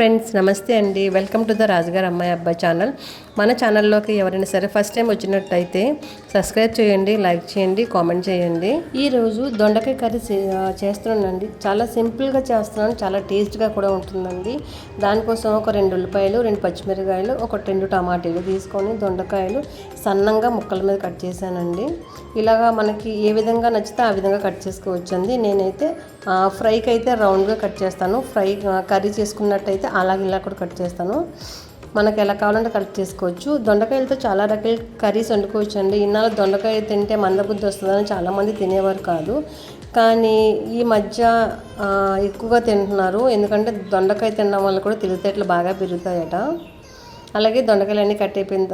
Friends నమస్తే అండి. Welcome to the రాజుగారు అమ్మాయి అబ్బాయి ఛానల్. మన ఛానల్లోకి ఎవరైనా సరే ఫస్ట్ టైం వచ్చినట్టయితే సబ్స్క్రైబ్ చేయండి లైక్ చేయండి కామెంట్ చేయండి. ఈరోజు దొండకాయ కర్రీ చేస్తున్నానండి. చాలా సింపుల్గా చేస్తున్నాను. చాలా టేస్ట్గా కూడా ఉంటుందండి. దానికోసం ఒక రెండు ఉల్లిపాయలు రెండు పచ్చిమిరకాయలు ఒక రెండు టమాటాలు తీసుకొని దొండకాయలు సన్నంగా ముక్కల మీద కట్ చేశానండి. ఇలాగా మనకి ఏ విధంగా నచ్చితే ఆ విధంగా కట్ చేసుకోవచ్చండి. నేనైతే ఫ్రైకి అయితే రౌండ్గా కట్ చేస్తాను. ఫ్రై కర్రీ చేసుకున్నట్టయితే అలాగే ఇలా కూడా కట్ చేస్తాను. మనకు ఎలా కావాలంటే కట్ చేసుకోవచ్చు. దొండకాయలతో చాలా రకాల కర్రీస్ వండుకోవచ్చు అండి ఇన్నాళ్ళు దొండకాయ తింటే మందబుద్ధి వస్తుందని చాలామంది తినేవారు కాదు. కానీ ఈ మధ్య ఎక్కువగా తింటున్నారు. ఎందుకంటే దొండకాయ తినడం వల్ల కూడా తెలివితేటలు బాగా పెరుగుతాయట. అలాగే దొండకాయలు అన్నీ కట్ అయిపోయిన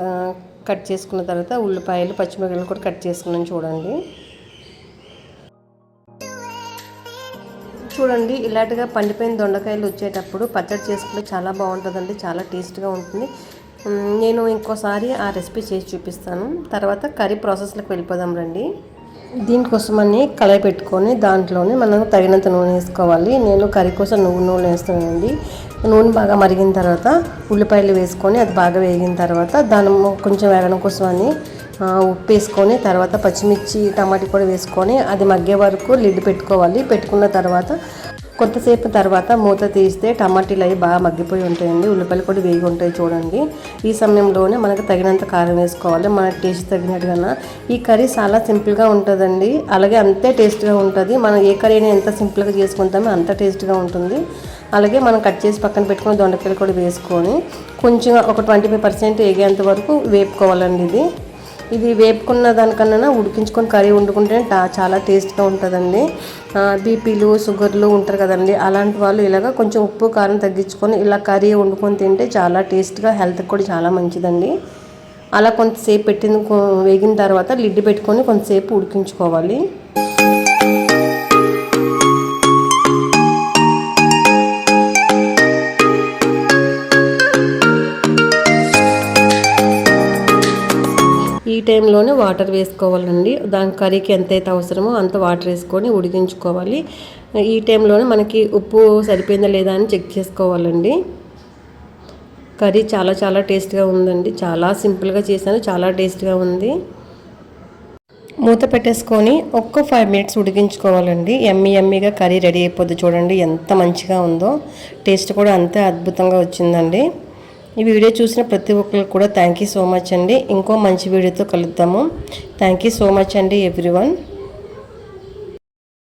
కట్ చేసుకున్న తర్వాత ఉల్లిపాయలు పచ్చిమిరపకాయలు కూడా కట్ చేసుకున్నాను చూడండి. చూడండి ఇలాంటిగా పండిపోయిన దొండకాయలు వచ్చేటప్పుడు పచ్చడి చేసుకుంటే చాలా బాగుంటుందండి చాలా టేస్ట్గా ఉంటుంది. నేను ఇంకోసారి ఆ రెసిపీ చేసి చూపిస్తాను. తర్వాత కర్రీ ప్రాసెస్లోకి వెళ్ళిపోదాం రండి. దీనికోసమని కళాయి పెట్టుకొని దాంట్లోనే మనం తగినంత నూనె వేసుకోవాలి. నేను కర్రీ కోసం నువ్వు నూనె వేస్తానండి. నూనె బాగా మరిగిన తర్వాత ఉల్లిపాయలు వేసుకొని అది బాగా వేగిన తర్వాత దాని కొంచెం వేగడం కోసమని ఉప్పు వేసుకొని తర్వాత పచ్చిమిర్చి టమాటా కూడా వేసుకొని అది మగ్గే వరకు లిడ్ పెట్టుకోవాలి. పెట్టుకున్న తర్వాత కొంతసేపు తర్వాత మూత తీస్తే టమాటీలు అవి బాగా మగ్గిపోయి ఉంటాయండి. ఉల్లిపాయలు కూడా వేగి ఉంటాయి చూడండి. ఈ సమయంలోనే మనకు తగినంత కారం వేసుకోవాలి. మన టేస్ట్ తగినట్టుగా ఈ కర్రీ చాలా సింపుల్గా ఉంటుందండి. అలాగే అంతే టేస్ట్గా ఉంటుంది. మనం ఏ కర్రీ అయినా ఎంత సింపుల్గా చేసుకుంటామో అంత టేస్ట్గా ఉంటుంది. అలాగే మనం కట్ చేసి పక్కన పెట్టుకుని దొండకాయలు కూడా వేసుకొని కొంచెం ఒక ట్వంటీ ఫైవ్ పర్సెంట్ వేగేంత వరకు వేపుకోవాలండి ఇది. ఇది వేపుకున్న దానికన్నా ఉడికించుకొని కర్రీ వండుకుంటే టా- చాలా టేస్ట్గా ఉంటుందండి. బీపీలు షుగర్లు ఉంటారు కదండి. అలాంటి వాళ్ళు ఇలాగ కొంచెం ఉప్పు కారం తగ్గించుకొని ఇలా కర్రీ వండుకొని తింటే చాలా టేస్ట్గా హెల్త్కి కూడా చాలా మంచిదండి. అలా కొంతసేపు పెట్టిన వేగిన తర్వాత లిడ్డు పెట్టుకొని కొంతసేపు ఉడికించుకోవాలి. టైంలోనే వాటర్ వేసుకోవాలండి. దాని కర్రీకి ఎంతైతే అవసరమో అంత వాటర్ వేసుకొని ఉడికించుకోవాలి. ఈ టైంలోనే మనకి ఉప్పు సరిపోయిందా లేదా అని చెక్ చేసుకోవాలండి. కర్రీ చాలా చాలా టేస్ట్గా ఉందండి. చాలా సింపుల్గా చేశాను. చాలా టేస్ట్గా ఉంది. మూత పెట్టేసుకొని ఒక్క ఫైవ్ మినిట్స్ ఉడికించుకోవాలండి. ఎమ్మి ఎమ్మిగా కర్రీ రెడీ అయిపోద్ది చూడండి. ఎంత మంచిగా ఉందో. టేస్ట్ కూడా అంతే అద్భుతంగా వచ్చిందండి. ఈ వీడియో చూసిన ప్రతి ఒక్కరికి కూడా థ్యాంక్ యూ సో మచ్ అండి. ఇంకో మంచి వీడియోతో కలుద్దాము. థ్యాంక్ యూ సో మచ్ అండి ఎవ్రీవన్